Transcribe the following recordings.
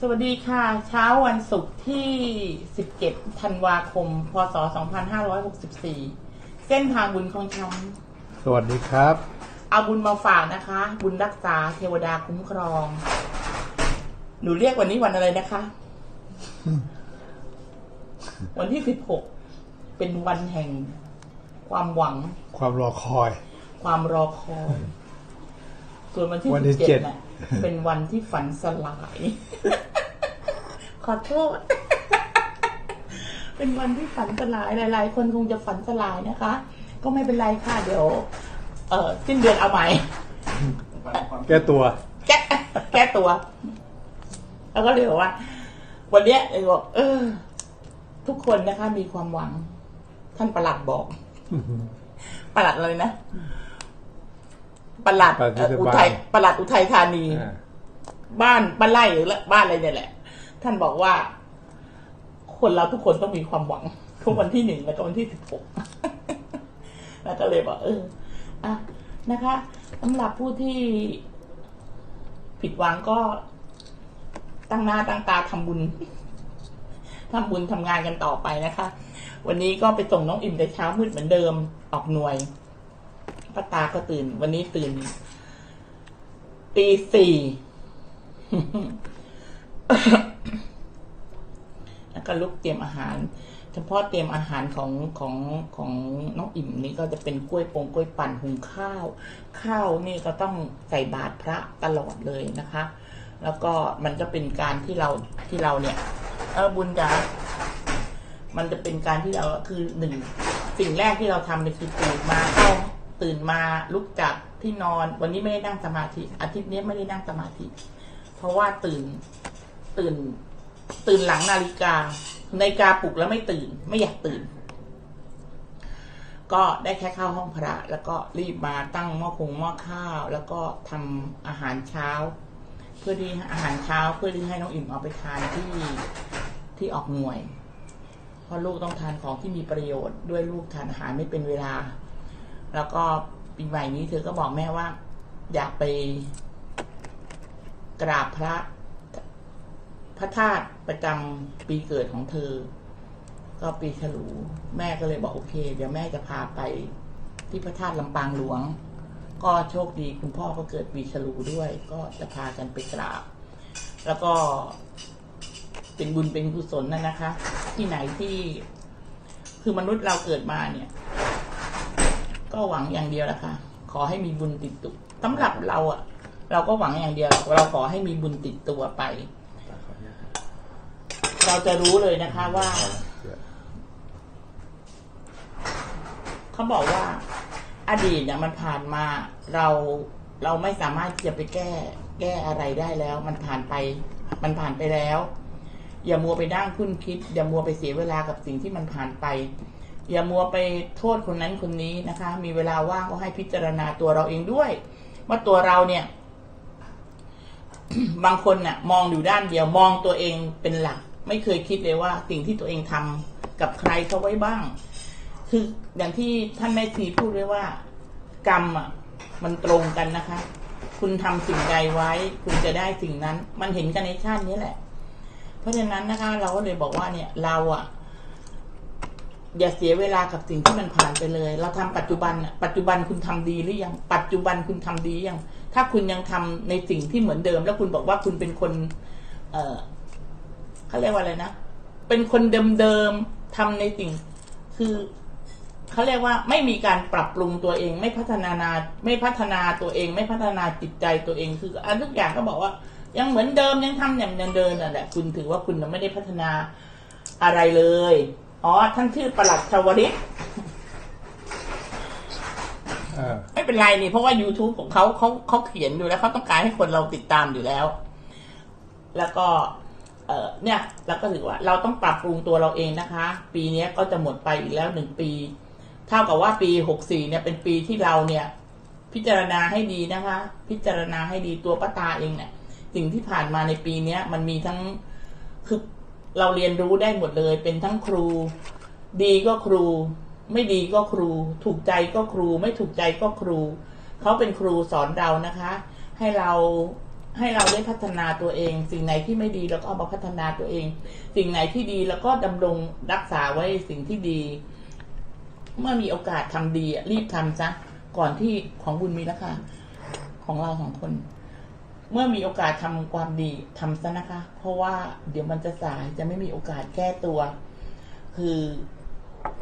สวัสดีค่ะ เช้าวันศุกร์ที่ 17 ธันวาคม พศ 2564 เส้นทางบุญของฉันสวัสดีครับ เอาบุญมาฝากนะคะ บุญรักษาเทวดาคุ้มครอง หนูเรียกวันนี้วันอะไรนะคะ วันที่ 16 เป็นวันแห่งความหวัง ความรอคอย ความรอคอย ส่วนวันที่วันที่สิบเจ็เจ็ดดน่ะ เป็นวันที่ฝันสลาย ขอโทษ เป็นวันที่ฝันสลายหลาย ๆ คนคงจะฝันสลายนะคะ ก็ไม่เป็นไรค่ะเดี๋ยว เออสิ้นเดือนเอาใหม่ แก้ตัว แก้แก้ตัว แล้วก็เลยบอกว่า วันเนี้ยเลยบอกเออ ทุกคนนะคะ มีความหวัง ท่านประหลัดบอก ประหลัดอะไรนะ ประหลัดประหลัดเทศบาล อุทัยประหลัดอุทัยธานี อ่า บ้านบ้านไร่หรือบ้านอะไรเนี่ยแหละ ท่านบอกว่า คนเราทุกคนต้องมีความหวัง ทุกวันที่หนึ่งแล้วก็วันที่สิบหก แล้วก็เลยบอกเอออะนะคะสำหรับผู้ที่ผิดหวังก็ตั้งหน้าตั้งตาทำบุญ ทำบุญทำงานกันต่อไปนะคะ วันนี้ก็ไปส่งน้องอิ่มแต่เช้ามืดเหมือนเดิมออกหน่วย ป้าตาก็ตื่น วันนี้ตื่น ตีสี่แล้วก็ลุกเตรียมอาหาร เฉพาะเตรียมอาหารของของของน้องอิ่มนี่ก็จะเป็นกล้วยปงกล้วยปั่นหุงข้าว ข้าวนี่ก็ต้องใส่บาตรพระตลอดเลยนะคะ แล้วก็มันก็เป็นการที่เราที่เราเนี่ย เออบุญจะมันจะเป็นการที่เราคือหนึ่งสิ่งแรกที่เราทำเนี่ยคือตื่นมาเข้า ตื่นมาลุกจากที่นอน วันนี้ไม่ได้นั่งสมาธิ อาทิตย์นี้ไม่ได้นั่งสมาธิ เพราะว่าตื่นตื่น ตื่นหลังนาฬิกานาฬิกาปลุกแล้วไม่ตื่น ไม่อยากตื่น ก็ได้แค่เข้าห้องพระ แล้วก็รีบมาตั้งหม้อคงหม้อข้าว แล้วก็ทำอาหารเช้า เพื่อที่อาหารเช้าเพื่อที่ให้น้องอิ่มเอาไปทานที่ที่ออกหน่วย เพราะลูกต้องทานของที่มีประโยชน์ด้วยลูกทานอาหารไม่เป็นเวลา แล้วก็ปีใหม่นี้เธอก็บอกแม่ว่า อยากไปกราบพระ พระธาตุประจำปีเกิดของเธอ ก็ปีฉลู แม่ก็เลยบอกโอเค เดี๋ยวแม่จะพาไปที่พระธาตุลำปางหลวง ก็โชคดีคุณพ่อก็เกิดปีฉลูด้วย ก็จะพากันไปกราบ แล้วก็เป็นบุญเป็นกุศลนั่นนะคะ ที่ไหนที่คือมนุษย์เราเกิดมาเนี่ย ก็หวังอย่างเดียวแหละค่ะ ขอให้มีบุญติดตัวสำหรับเราอะเราก็หวังอย่างเดียว เราขอให้มีบุญติดตัวไป เราจะรู้เลยนะคะว่า เขาบอกว่า อดีตเนี่ยมันผ่านมา เราเราไม่สามารถจะไปแก้ แก้อะไรได้แล้ว มันผ่านไป มันผ่านไปแล้ว อย่ามัวไปนั่งคุ้นคิด อย่ามัวไปเสียเวลากับสิ่งที่มันผ่านไป อย่ามัวไปโทษคนนั้นคนนี้นะคะ มีเวลาว่างก็ให้พิจารณาตัวเราเองด้วย ว่าตัวเราเนี่ย บางคนน่ะ มองอยู่ด้านเดียวมองตัวเองเป็นหลัก ไม่เคยคิดเลยว่า สิ่งที่ตัวเองทำกับใครเขาไว้บ้าง คืออย่างที่ท่านแม่ทีพูดไว้ว่า กรรมอะมันตรงกันนะคะ คุณทำสิ่งใดไว้ คุณจะได้สิ่งนั้น มันเห็นกันในชาตินี้แหละ เพราะฉะนั้นนะคะ เราก็เลยบอกว่าเนี่ยเราอะ อย่าเสียเวลากับสิ่งที่มันผ่านไปเลย เราทำปัจจุบันน่ะปัจจุบันคุณทำดีหรือยัง ปัจจุบันคุณทำดียัง ถ้าคุณยังทำในสิ่งที่เหมือนเดิม แล้วคุณบอกว่าคุณเป็นคน เออเขาเรียกว่าอะไรนะ เป็นคนเดิมๆทำในสิ่ง คือเขาเรียกว่าไม่มีการปรับปรุงตัวเอง ไม่พัฒนานาไม่พัฒนาตัวเอง ไม่พัฒนาจิตใจตัวเอง คืออันทุกอย่างก็บอกว่า ยังเหมือนเดิมยังทำอย่างเดิมนั่นแหละคุณถือว่าคุณไม่ได้พัฒนาอะไรเลย อ๋อ ท่านชื่อประหลัดชาวริตอ่าไม่เป็นไรนี่เพราะว่า YouTube ของเขาเขาเขาเขียนอยู่แล้วเขาต้องการให้คนเราติดตามอยู่แล้ว แล้วก็ เออเนี่ยเราก็ถือว่า เราต้องปรับปรุงตัวเราเองนะคะ ปีนี้ก็จะหมดไปอีกแล้วหนึ่งปี เท่ากับว่าปีหกสี่เนี่ยเป็นปีที่เราเนี่ย พิจารณาให้ดีนะคะ พิจารณาให้ดีตัวป้าตาเองเนี่ยสิ่งที่ผ่านมาในปีเนี้ย มันมีทั้งคือ เราเรียนรู้ได้หมดเลย เป็นทั้งครู ดีก็ครู ไม่ดีก็ครู ถูกใจก็ครู ไม่ถูกใจก็ครู เขาเป็นครูสอนเรานะคะ ให้เราให้เราได้พัฒนาตัวเอง สิ่งไหนที่ไม่ดีเราก็เอามาพัฒนาตัวเอง สิ่งไหนที่ดีแล้วก็ดำรงรักษาไว้สิ่งที่ดี เมื่อมีโอกาสทำดีรีบทำซะก่อนที่ของบุญมีแล้วค่ะของเราสองคน เมื่อมีโอกาสทำความดีทำซะนะคะ เพราะว่าเดี๋ยวมันจะสายจะไม่มีโอกาสแก้ตัว คือ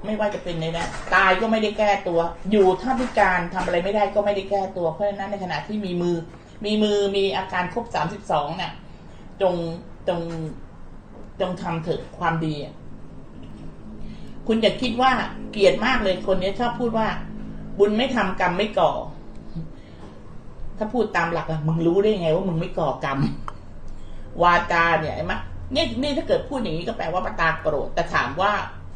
ไม่ว่าจะเป็นในนะตายก็ไม่ได้แก้ตัว อยู่ถ้าพิการทำอะไรไม่ได้ก็ไม่ได้แก้ตัวเพราะฉะนั้นในขณะที่มีมือ มีมือมีอาการครบสามสิบสองเนี่ยจงจงจงทำเถอะความดีคุณอย่าคิดว่าเกลียดมากเลยคนนี้ชอบพูดว่า บุญไม่ทำกรรมไม่ก่อ ถ้าพูดตามหลักอะมึงรู้ได้ไงว่ามึงไม่ก่อกรรม วาจาเนี่ยไอ้มะนี่นี่ถ้าเกิดพูดอย่างนี้ก็แปลว่าปาตาโกรธแต่ถามว่า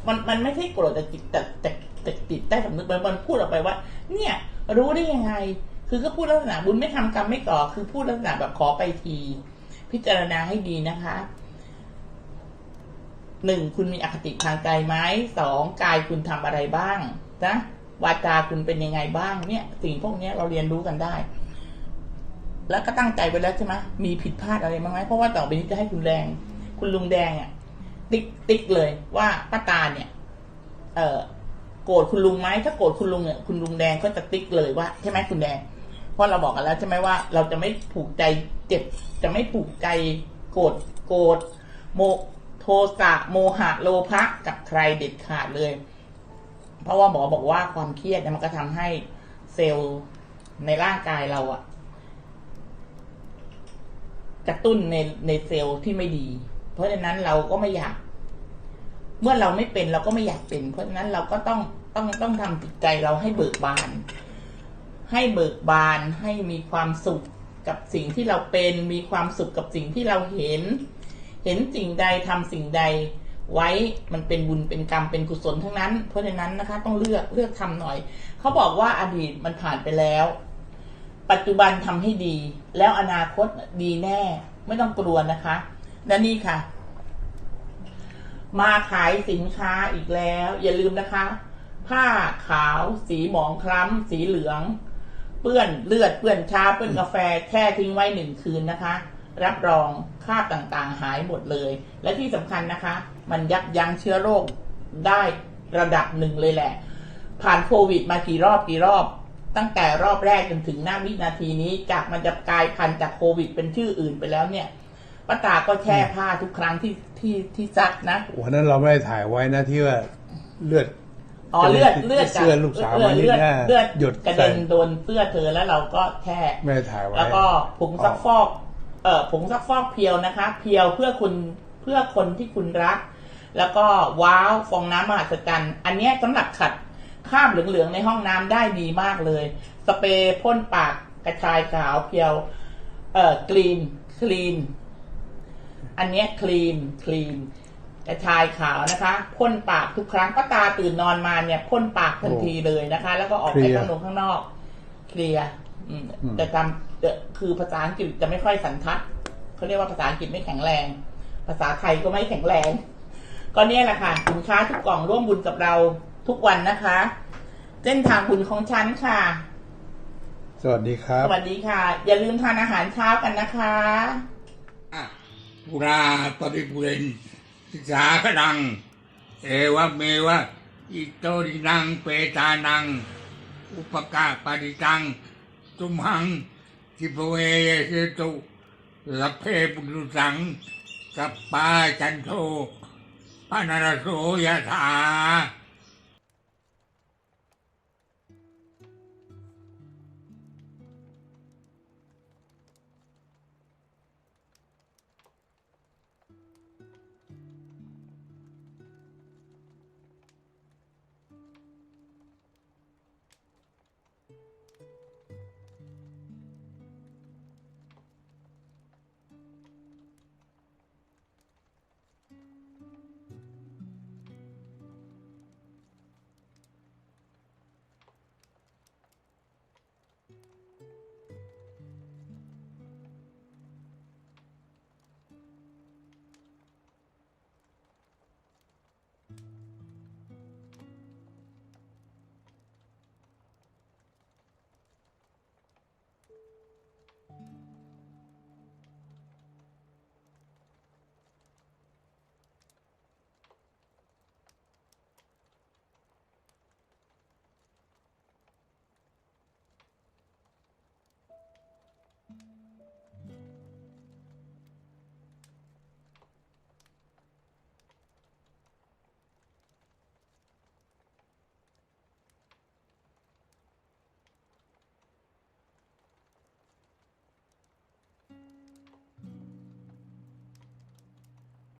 มันมันไม่ใช่โกรธแต่จิตแต่แต่แต่จิตใต้สำนึกมันมันพูดออกไปว่า เนี่ย รู้ได้ยังไง คือก็พูดลักษณะบุญไม่ทำกรรมไม่ก่อ คือพูดลักษณะแบบขอไปที พิจารณาให้ดีนะคะหนึ่งคุณมีอคติทางใจไหมสองกายคุณทำอะไรบ้างนะวาจาคุณเป็นยังไงบ้างเนี่ย สิ่งพวกนี้เราเรียนรู้กันได้ แล้วก็ตั้งใจไปแล้วใช่ไหมมีผิดพลาดอะไรบ้างไหมเพราะว่าต่อไปนี้จะให้คุณแดง คุณลุงแดงอะติ๊กติ๊กเลยว่าป้าตาเนี่ย เออโกรธคุณลุงไหมถ้าโกรธคุณลุงเนี่ยคุณลุงแดงก็จะติ๊กเลยว่าใช่ไหมคุณแดง เพราะเราบอกกันแล้วใช่ไหมว่าเราจะไม่ผูกใจเจ็บ จะไม่ผูกใจโกรธโกรธโมโทสะโมหะโลภะกับใครเด็ดขาดเลย เพราะว่าหมอบอกว่าความเครียดเนี่ยมันก็ทำให้เซลล์ในร่างกายเราอะ กระตุ้นในในเซลล์ที่ไม่ดี เพราะฉะนั้นเราก็ไม่อยาก เมื่อเราไม่เป็นเราก็ไม่อยากเป็น เพราะฉะนั้นเราก็ต้องต้องต้องทำจิตใจเราให้เบิกบาน ให้เบิกบานให้มีความสุขกับสิ่งที่เราเป็นมีความสุขกับสิ่งที่เราเห็น เห็นสิ่งใดทำสิ่งใดไว้มันเป็นบุญเป็นกรรมเป็นกุศลทั้งนั้น เพราะฉะนั้นนะคะ ต้องเลือกเลือกทำหน่อย เขาบอกว่าอดีตมันผ่านไปแล้ว ปัจจุบันทำให้ดี แล้วอนาคตดีแน่ ไม่ต้องกลัวนะคะและนี่ค่ะ มาขายสินค้าอีกแล้ว อย่าลืมนะคะ ผ้าขาว สีหมองคล้ำ สีเหลือง เปื้อนเลือดเปื้อนชาเปื้อนกาแฟแช่ทิ้งไว้หนึ่งคืนนะคะ รับรองคราบต่างๆ หายหมดเลย และที่สำคัญนะคะ มันยับยั้งเชื้อโรคได้ระดับหนึ่งเลยแหละ ผ่านโควิดมากี่รอบกี่รอบ ตั้งแต่รอบแรกจนถึงหน้าวินาทีนี้ จากมันจะกลายพันธุ์จากโควิดเป็นชื่ออื่นไปแล้วเนี่ยป้าตาก็แช่ผ้าทุกครั้งที่ที่ที่ซักนะวันนั้นเราไม่ได้ถ่ายไว้นะที่ว่าเลือดอ๋อเลือดเลือดเสื้อลูกสาวเลือดมันนี่เลือดแน่เลือดหยดกระใส่เด็นโดนเสื้อเธอแล้วเราก็แช่ไม่ได้ถ่ายไว้แล้วก็ผงซักฟอก เอ่อผงซักฟอกเพียวนะคะ เพียวเพื่อคุณเพื่อคนที่คุณรัก แล้วก็ว้าวฟองน้ำมหัศจรรย์ อันเนี้ยสำหรับขัด คราบเหลืองๆในห้องน้ำได้ดีมากเลย สเปรย์พ่นปากกระชายขาวเพียว เอ่อกรีนคลีน อันเนี้ยคลีนคลีนกระชายขาวนะคะพ่นปากทุกครั้งก็ตาตื่นนอนมาเนี่ยพ่นปากทันทีเลยนะคะ แล้วก็ออกไปข้างนอกข้างนอก เคลียร์อืม แต่จำเอ่อคือภาษาอังกฤษจะไม่ค่อยสันทัดเขาเรียกว่าภาษาอังกฤษไม่แข็งแรง ภาษาไทยก็ไม่แข็งแรง ก็เนี่ยแหละค่ะสินค้าทุกกล่องร่วมบุญกับเรา ทุกวันนะคะ เส้นทางบุญของฉันค่ะ สวัสดีครับ สวัสดีค่ะ อย่าลืมทานอาหารเช้ากันนะคะปุราปริปุเรนสาคนัง เอวะเมวะอิโตรินังเปตานัง อุปกาปริตังตุมหังทิพเวเยสตุสัพเพปุรุสังสัปปาจันโทปานารโสยถา